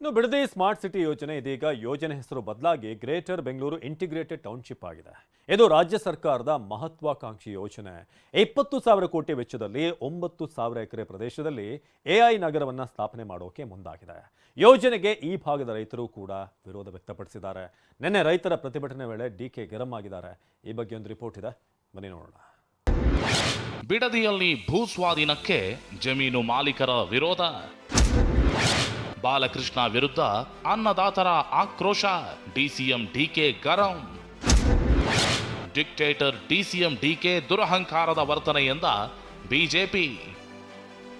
ಇನ್ನು Bidadi smart city ಯೋಜನೆ ಇದೀಗ ಯೋಜನೆ ಹೆಸರು ಬದಲಾಗಿ ಗ್ರೇಟರ್ ಬೆಂಗಳೂರು ಇಂಟಿಗ್ರೇಟೆಡ್ ಟೌನ್ಶಿಪ್ ಆಗಿದೆ. ಇದು ರಾಜ್ಯ ಸರ್ಕಾರದ ಮಹತ್ವಾಕಾಂಕ್ಷಿ ಯೋಜನೆ. ಇಪ್ಪತ್ತು ಸಾವಿರ ಕೋಟಿ ವೆಚ್ಚದಲ್ಲಿ ಒಂಬತ್ತು ಸಾವಿರ ಎಕರೆ ಪ್ರದೇಶದಲ್ಲಿ ಎಐ ನಗರವನ್ನು ಸ್ಥಾಪನೆ ಮಾಡೋಕೆ ಮುಂದಾಗಿದೆ. ಯೋಜನೆಗೆ ಈ ಭಾಗದ ರೈತರು ಕೂಡ ವಿರೋಧ ವ್ಯಕ್ತಪಡಿಸಿದ್ದಾರೆ. ನಿನ್ನೆ ರೈತರ ಪ್ರತಿಭಟನೆ ವೇಳೆ ಡಿ ಕೆ ಗರಂ ಆಗಿದ್ದಾರೆ. ಈ ಬಗ್ಗೆ ಒಂದು ರಿಪೋರ್ಟ್ ಇದೆ. ಬನ್ನಿ ನೋಡೋಣ. ಬಿಡದಿಯಲ್ಲಿ ಭೂಸ್ವಾಧೀನಕ್ಕೆ ಜಮೀನು ಮಾಲೀಕರ ವಿರೋಧ. ಬಾಲಕೃಷ್ಣ ವಿರುದ್ಧ ಅನ್ನದಾತರ ಆಕ್ರೋಶ. ಡಿಸಿಎಂ ಡಿಕೆ ಗರಂ. ಡಿಕ್ಟೇಟರ್ ಡಿಸಿಎಂ ಡಿಕೆ ದುರಹಂಕಾರದ ವರ್ತನೆಯಿಂದ BJP.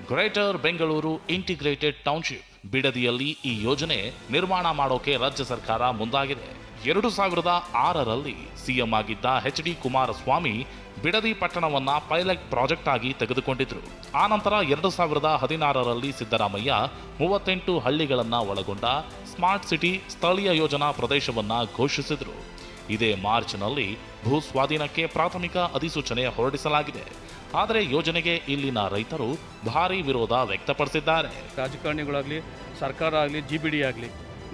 Greater Bengaluru integrated township. ಬಿಡದಿಯಲ್ಲಿ ಈ ಯೋಜನೆ ನಿರ್ಮಾಣ ಮಾಡೋಕೆ ರಾಜ್ಯ ಸರ್ಕಾರ ಮುಂದಾಗಿದೆ. ಎರಡು ಸಾವಿರದ ಆರರಲ್ಲಿ ಸಿಎಂ ಆಗಿದ್ದ ಎಚ್ ಡಿ ಕುಮಾರಸ್ವಾಮಿ ಬಿಡದಿ ಪಟ್ಟಣವನ್ನು ಪೈಲಟ್ ಪ್ರಾಜೆಕ್ಟ್ ಆಗಿ ತೆಗೆದುಕೊಂಡಿದ್ರು. ಆನಂತರ ಎರಡು ಸಾವಿರದ ಹದಿನಾರರಲ್ಲಿ ಸಿದ್ದರಾಮಯ್ಯ ಮೂವತ್ತೆಂಟು ಹಳ್ಳಿಗಳನ್ನ ಒಳಗೊಂಡ ಸ್ಮಾರ್ಟ್ ಸಿಟಿ ಸ್ಥಳೀಯ ಯೋಜನಾ ಪ್ರದೇಶವನ್ನ ಘೋಷಿಸಿದರು. ಇದೇ ಮಾರ್ಚ್ನಲ್ಲಿ ಭೂ ಸ್ವಾಧೀನಕ್ಕೆ ಪ್ರಾಥಮಿಕ ಅಧಿಸೂಚನೆ ಹೊರಡಿಸಲಾಗಿದೆ. ಆದರೆ ಯೋಜನೆಗೆ ಇಲ್ಲಿನ ರೈತರು ಭಾರೀ ವಿರೋಧ ವ್ಯಕ್ತಪಡಿಸಿದ್ದಾರೆ. ರಾಜಕಾರಣಿಗಳಾಗಲಿ, ಸರ್ಕಾರ ಆಗಲಿ ಜಿ ಬಿ ಡಿ ಆಗಲಿ,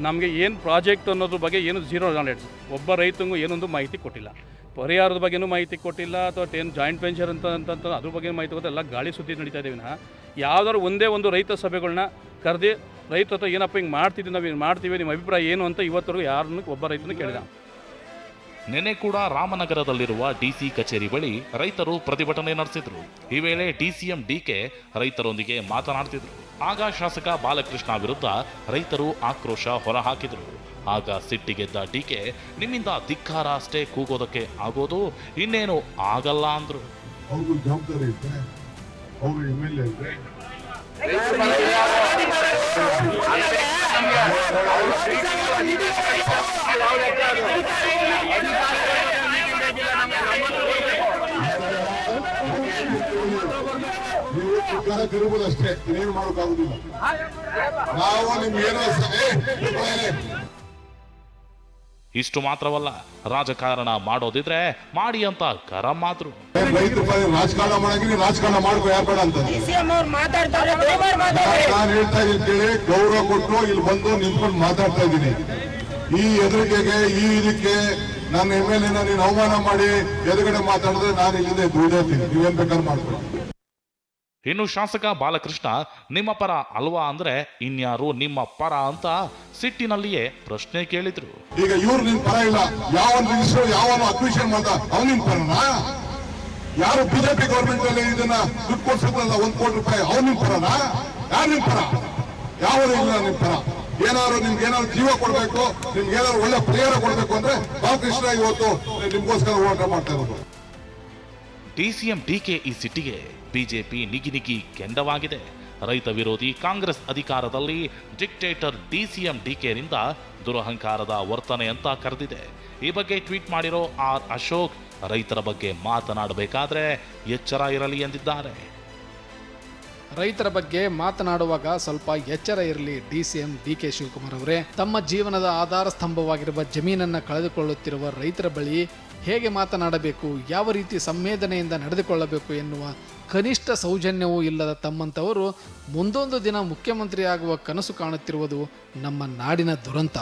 ನಮಗೆ ಏನು ಪ್ರಾಜೆಕ್ಟ್ ಅನ್ನೋದ್ರ ಬಗ್ಗೆ ಏನು ಝೀರೋ ನಾಲೆಡ್ಜ್ ಒಬ್ಬ ರೈತನಿಗೂ ಏನೊಂದು ಮಾಹಿತಿ ಕೊಟ್ಟಿಲ್ಲ. ಪರಿಹಾರದ ಬಗ್ಗೆನೂ ಮಾಹಿತಿ ಕೊಟ್ಟಿಲ್ಲ, ಅಥವಾ ಏನು ಜಾಯಿಂಟ್ ವೆಂಚರ್ ಅಂತ ಅಂತ ಅದ್ರ ಬಗ್ಗೆ ಮಾಹಿತಿ ಗೊತ್ತಿಲ್ಲ ಎಲ್ಲ ಗಾಳಿ ಸುದ್ದಿ ನಡೀತಾ ಇದ್ದೀವಿ ನಾ ಯಾವ್ದಾದ್ರು ಒಂದೇ ಒಂದು ರೈತ ಸಭೆಗಳನ್ನ ಕರೆದು ರೈತ ಹತ್ರ ಏನಪ್ಪ ಹಿಂಗೆ ಮಾಡ್ತಿದ್ದೀವಿ ನಾವು, ಮಾಡ್ತೀವಿ, ನಿಮ್ಮ ಅಭಿಪ್ರಾಯ ಏನು ಅಂತ ಇವತ್ತರೆಗೂ ಯಾರನ್ನು ಒಬ್ಬ ರೈತನ ಕೇಳಿದ ನಿನ್ನೆ ಕೂಡ ರಾಮನಗರದಲ್ಲಿರುವ ಡಿಸಿ ಕಚೇರಿ ಬಳಿ ರೈತರು ಪ್ರತಿಭಟನೆ ನಡೆಸಿದ್ರು. ಈ ವೇಳೆ ಡಿಸಿಎಂ ಡಿಕೆ ರೈತರೊಂದಿಗೆ ಮಾತನಾಡ್ತಿದ್ರು. ಆಗ ಶಾಸಕ ಬಾಲಕೃಷ್ಣ ವಿರುದ್ಧ ರೈತರು ಆಕ್ರೋಶ ಹೊರಹಾಕಿದ್ರು. ಆಗ ಸಿಟ್ಟಿಗೆದ್ದ ಡಿಕೆ ನಿಮ್ಮಿಂದ ಧಿಕ್ಕಾರ ಅಷ್ಟೇ ಕೂಗೋದಕ್ಕೆ ಆಗೋದು ಇನ್ನೇನು ಆಗಲ್ಲ ಅಂದ್ರು. ಜವಾಬ್ದಾರಿ ಎಲ್ ಎ ಇದ್ರೆ ನೀವು ಸರ್ಕಾರ ತಿರುಗುದು ಅಷ್ಟೇ ಇನ್ನೇನು ಮಾಡೋಕ್ಕಾಗುದಿಲ್ಲ ನಾವು ನಿಮ್ಗೆ ಏನೋ ಇಷ್ಟು ಮಾತ್ರವಲ್ಲ, ರಾಜಕಾರಣ ಮಾಡೋದಿದ್ರೆ ಮಾಡಿ ಅಂತ ಕರ ಮಾತ್ರ ಏನ್ ರಾಜಕಾರಣ ಮಾಡಂಗಿಲ್ಲ ರಾಜಕಾರಣ ಮಾಡ್ಕೋ ಯಾರು ಅಂತ ನಾನು ಹೇಳ್ತಾ ಇದ್ದೀನಿ ಗೌರವ ಕೊಟ್ಟು ಇಲ್ಲಿ ಬಂದು ನಿಂತ್ಕೊಂಡು ಮಾತಾಡ್ತಾ ಇದ್ದೀನಿ. ಈ ಎದುರಿಕೆಗೆ ಈ ಇದಕ್ಕೆ ನನ್ನ ಎಂ ಎಲ್ ಎನ ನೀನು ಅವಮಾನ ಮಾಡಿ ಎದುರುಗಡೆ ಮಾತಾಡಿದ್ರೆ ನಾನು ಇಲ್ಲಿಂದ ದುಡಿಯೋತೀನಿ ನೀವೇನ್ ಬೇಕಾದ್ರೆ ಮಾಡ್ಕೊಳ್ಳಿ. ಇನ್ನು ಶಾಸಕ ಬಾಲಕೃಷ್ಣ ನಿಮ್ಮ ಪರ ಅಲ್ವಾ ಅಂದ್ರೆ ಇನ್ಯಾರು ನಿಮ್ಮ ಪರ ಅಂತ ಸಿಟ್ಟಿನಲ್ಲಿಯೇ ಪ್ರಶ್ನೆ ಕೇಳಿದ್ರು. ಈಗ ಇವ್ರು ನಿನ್ ಪರ ಇಲ್ಲ. ಯಾವ ರಿಜಿಸ್ಟರ್ ಯಾವ ಅಡ್ಮಿಷನ್ ಮಾಡ್ದ ಅವ್ನು ನಿನ್ ಪರನಾ? ಯಾರು ಬಿಜೆಪಿ ಗೌರ್ಮೆಂಟ್ ಅಲ್ಲಿ ಇದನ್ನ ದುಡ್ಡು ಕೊಡ್ಸಿದ್ರಲ್ಲ ಒಂದ್ ಕೋಟಿ ರೂಪಾಯಿ ಅವ್ನು ನಿನ್ ಪರನಾ? ಯಾರು ನಿನ್ ಪರ? ಯಾವ ಇಲ್ಲ ನಿನ್ ಪರ. ಏನಾದ್ರು ನಿಮ್ಗೆ ಏನಾದ್ರು ಜೀವ ಕೊಡ್ಬೇಕು, ನಿಮ್ಗೆ ಏನಾದ್ರು ಒಳ್ಳೆ ಪರಿಹಾರ ಕೊಡ್ಬೇಕು ಅಂದ್ರೆ ಬಾಲಕೃಷ್ಣ ಇವತ್ತು ನಿಮ್ಗೋಸ್ಕರ ಹೋರಾಟ ಮಾಡ್ತಾ ಇರೋದು. ಡಿಸಿಎಂ ಡಿಕೆ ಈ ಸಿಟ್ಟಿಗೆ ಬಿಜೆಪಿ ನಿಗಿ ನಿಗಿ ಕೆಂಡವಾಗಿದೆ. ರೈತ ವಿರೋಧಿ ಕಾಂಗ್ರೆಸ್ ಅಧಿಕಾರದಲ್ಲಿ ಡಿಕ್ಟೇಟರ್ ಡಿಸಿಎಂ ಡಿಕೆನಿಂದ ದುರಹಂಕಾರದ ವರ್ತನೆ ಅಂತ ಕರೆದಿದೆ. ಈ ಬಗ್ಗೆ ಟ್ವೀಟ್ ಮಾಡಿರೋ ಆರ್ ಅಶೋಕ್, ರೈತರ ಬಗ್ಗೆ ಮಾತನಾಡಬೇಕಾದ್ರೆ ಎಚ್ಚರ ಇರಲಿ ಎಂದಿದ್ದಾರೆ. ರೈತರ ಬಗ್ಗೆ ಮಾತನಾಡುವಾಗ ಸ್ವಲ್ಪ ಎಚ್ಚರ ಇರಲಿ, D C M D K Shivakumar ಅವರೇ. ತಮ್ಮ ಜೀವನದ ಆಧಾರ ಸ್ತಂಭವಾಗಿರುವ ಜಮೀನನ್ನು ಕಳೆದುಕೊಳ್ಳುತ್ತಿರುವ ರೈತರ ಬಳಿ ಹೇಗೆ ಮಾತನಾಡಬೇಕು, ಯಾವ ರೀತಿ ಸಂವೇದನೆಯಿಂದ ನಡೆದುಕೊಳ್ಳಬೇಕು ಎನ್ನುವ ಕನಿಷ್ಠ ಸೌಜನ್ಯವೂ ಇಲ್ಲದ ತಮ್ಮಂಥವರು ಮುಂದೊಂದು ದಿನ ಮುಖ್ಯಮಂತ್ರಿಯಾಗುವ ಕನಸು ಕಾಣುತ್ತಿರುವುದು ನಮ್ಮ ನಾಡಿನ ದುರಂತ.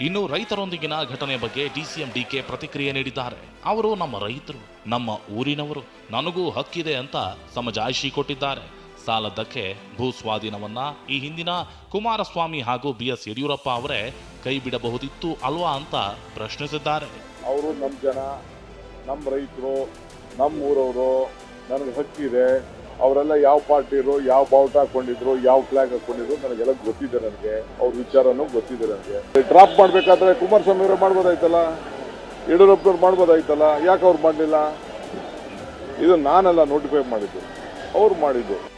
ಇನ್ನು ರೈತರೊಂದಿಗಿನ ಘಟನೆ ಬಗ್ಗೆ ಡಿಸಿಎಂ ಡಿಕೆ ಪ್ರತಿಕ್ರಿಯೆ ನೀಡಿದ್ದಾರೆ. ಅವರು ನಮ್ಮ ರೈತರು, ನಮ್ಮ ಊರಿನವರು, ನನಗೂ ಹಕ್ಕಿದೆ ಅಂತ ಸಮಜಾಯಿಷಿ ಕೊಟ್ಟಿದ್ದಾರೆ ಸಾಲದಕ್ಕೆ ಭೂ ಸ್ವಾಧೀನವನ್ನ ಈ ಹಿಂದಿನ ಕುಮಾರಸ್ವಾಮಿ ಹಾಗೂ ಬಿ ಎಸ್ ಯಡಿಯೂರಪ್ಪ ಅವರೇ ಕೈ ಬಿಡಬಹುದಿತ್ತು ಅಲ್ವಾ ಅಂತ ಪ್ರಶ್ನಿಸಿದ್ದಾರೆ. ಅವರು ನಮ್ಮ ಜನ ನಮ್ಮ ರೈತರು ನಮ್ಮ ಊರವರು, ನನಗೆ ಹಕ್ಕಿದೆ. ಅವರೆಲ್ಲ ಯಾವ ಪಾರ್ಟಿರು ಯಾವ ಬಾವುಟ ಹಾಕೊಂಡಿದ್ರು, ಯಾವ ಫ್ಲಾಗ್ ಹಾಕೊಂಡಿದ್ರು ನನಗೆಲ್ಲ ಗೊತ್ತಿದೆ ನನಗೆ. ಅವ್ರ ವಿಚಾರನೂ ಗೊತ್ತಿದೆ ನನಗೆ. ಡ್ರಾಪ್ ಮಾಡ್ಬೇಕಾದ್ರೆ ಕುಮಾರಸ್ವಾಮಿ ಅವರು ಮಾಡ್ಬೋದಾಯ್ತಲ್ಲ? ಯಡಿಯೂರಪ್ಪನವ್ರು ಮಾಡ್ಬೋದಾಯ್ತಲ್ಲ? ಯಾಕೆ ಅವ್ರು ಮಾಡಲಿಲ್ಲ? ಇದು ನಾನೆಲ್ಲ ನೋಟಿಫೈ ಮಾಡಿದ್ದು. ಅವ್ರು ಮಾಡಿದ್ದು.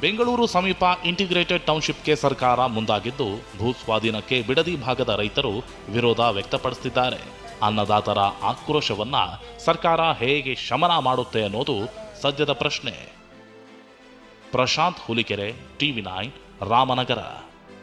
ಬೆಂಗಳೂರು ಸಮೀಪ ಇಂಟಿಗ್ರೇಟೆಡ್ ಟೌನ್ಶಿಪ್ಗೆ ಸರ್ಕಾರ ಮುಂದಾಗಿದ್ದು, ಭೂ ಸ್ವಾಧೀನಕ್ಕೆ ಬಿಡದಿ ಭಾಗದ ರೈತರು ವಿರೋಧ ವ್ಯಕ್ತಪಡಿಸುತ್ತಿದ್ದಾರೆ ಅನ್ನದಾತರ ಆಕ್ರೋಶವನ್ನ ಸರ್ಕಾರ ಹೇಗೆ ಶಮನ ಮಾಡುತ್ತೆ ಅನ್ನೋದು ಸದ್ಯದ ಪ್ರಶ್ನೆ. Prashanth Hulikere TV nine Ramanagara.